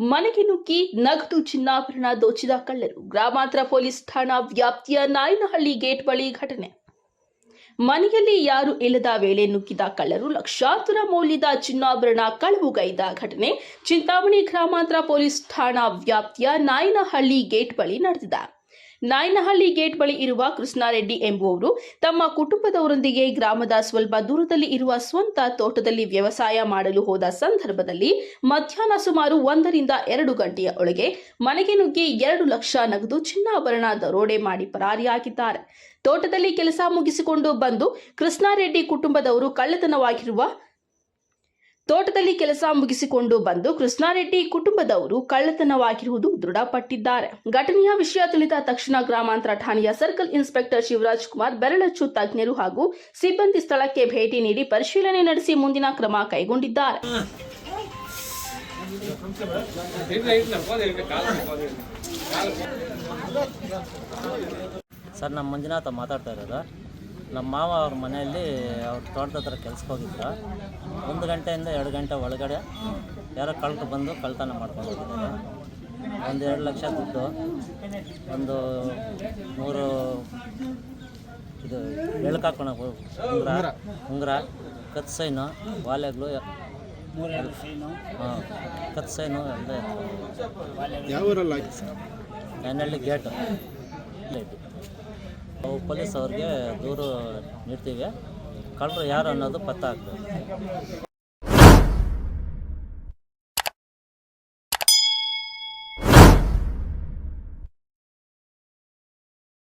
ಮನೆಗೆ ನುಗ್ಗಿ ನಗದು ಚಿನ್ನಾಭರಣ ದೋಚಿದ ಕಳ್ಳರು. ಗ್ರಾಮಾಂತರ ಪೊಲೀಸ್ ಠಾಣಾ ವ್ಯಾಪ್ತಿಯ ನಾಯನಹಳ್ಳಿ ಗೇಟ್ ಬಳಿ ಘಟನೆ. ಮನೆಯಲ್ಲಿ ಯಾರು ಇಲ್ಲದ ವೇಳೆ ನುಗ್ಗಿದ ಕಳ್ಳರು ಲಕ್ಷಾಂತರ ಮೌಲ್ಯದ ಚಿನ್ನಾಭರಣ ಕಳವುಗೈದ ಘಟನೆ ಚಿಂತಾಮಣಿ ಗ್ರಾಮಾಂತರ ಪೊಲೀಸ್ ಠಾಣಾ ವ್ಯಾಪ್ತಿಯ ನಾಯನಹಳ್ಳಿ ಗೇಟ್ ಬಳಿ ನಡೆದಿದೆ. ನಾಯನಹಳ್ಳಿ ಗೇಟ್ ಬಳಿ ಇರುವ ಕೃಷ್ಣಾರೆಡ್ಡಿ ಎಂಬುವವರು ತಮ್ಮ ಕುಟುಂಬದವರೊಂದಿಗೆ ಗ್ರಾಮದ ಸ್ವಲ್ಪ ದೂರದಲ್ಲಿ ಇರುವ ಸ್ವಂತ ತೋಟದಲ್ಲಿ ವ್ಯವಸಾಯ ಮಾಡಲು ಹೋದ ಸಂದರ್ಭದಲ್ಲಿ ಮಧ್ಯಾಹ್ನ ಸುಮಾರು ಒಂದರಿಂದ ಎರಡು ಗಂಟೆಯ ಒಳಗೆ ಮನೆಗೆ ನುಗ್ಗಿ ಎರಡು ಲಕ್ಷ ನಗದು ಚಿನ್ನಾಭರಣ ದರೋಡೆ ಮಾಡಿ ಪರಾರಿಯಾಗಿದ್ದಾರೆ. ತೋಟದಲ್ಲಿ ಕೆಲಸ ಮುಗಿಸಿಕೊಂಡು ಬಂದು ಕೃಷ್ಣಾರೆಡ್ಡಿ ಕುಟುಂಬದವರು ಕಳ್ಳತನವಾಗಿರುವ ತೋಟದಲ್ಲಿ ಕೆಲಸ ಮುಗಿಸಿಕೊಂಡು ಬಂದು ಕೃಷ್ಣಾರೆಡ್ಡಿ ಕುಟುಂಬದವರು ಕಳ್ಳತನವಾಗಿರುವುದು ದೃಢಪಟ್ಟಿದ್ದಾರೆ. ಘಟನೆಯ ವಿಷಯ ತಿಳಿದ ತಕ್ಷಣ ಗ್ರಾಮಾಂತರ ಠಾಣೆಯ ಸರ್ಕಲ್ ಇನ್ಸ್ಪೆಕ್ಟರ್ ಶಿವರಾಜ್ ಕುಮಾರ್ ಬೆರಳಚ್ಚು ತಜ್ಞರು ಹಾಗೂ ಸಿಬ್ಬಂದಿ ಸ್ಥಳಕ್ಕೆ ಭೇಟಿ ನೀಡಿ ಪರಿಶೀಲನೆ ನಡೆಸಿ ಮುಂದಿನ ಕ್ರಮ ಕೈಗೊಂಡಿದ್ದಾರೆ. ಸರ್ ನಮ್ಮ ಮಂಜುನಾಥ ಮಾತಾಡ್ತಾ ಇರೋದು. ನಮ್ಮ ಮಾವ ಅವ್ರ ಮನೆಯಲ್ಲಿ ಅವ್ರ ತೋಟದ ಹತ್ರ ಕೆಲ್ಸಕ್ಕೆ ಹೋಗಿದ್ರು. ಒಂದು ಗಂಟೆಯಿಂದ ಎರಡು ಗಂಟೆ ಒಳಗಡೆ ಯಾರೋ ಕಳ್ರು ಬಂದು ಕಳ್ತನ ಮಾಡ್ಕೊಂಡು ಹೋಗಿದ್ದಾರೆ. ಒಂದು ಎರಡು ಲಕ್ಷ ದುಡ್ಡು ಒಂದು ಮೂರು ಇದು ಬೆಳಕಾಕೋಣ ಉಂಗುರ ಉಂಗುರ ಕತ್ ಸೈನು ವಾಲೆಗಳು ಹಾಂ ಕತ್ ಸೈನು ಎಲ್ಲ ನನ್ನಲ್ಲಿ ಗೇಟು. ಅವು ಪೊಲೀಸ್ ಅವ್ರಿಗೆ ದೂರು ನೀಡ್ತೀವಿ. ಕಳ್ಳರು ಯಾರು ಅನ್ನೋದು ಪತ್ತೆ ಆಗ್ತದೆ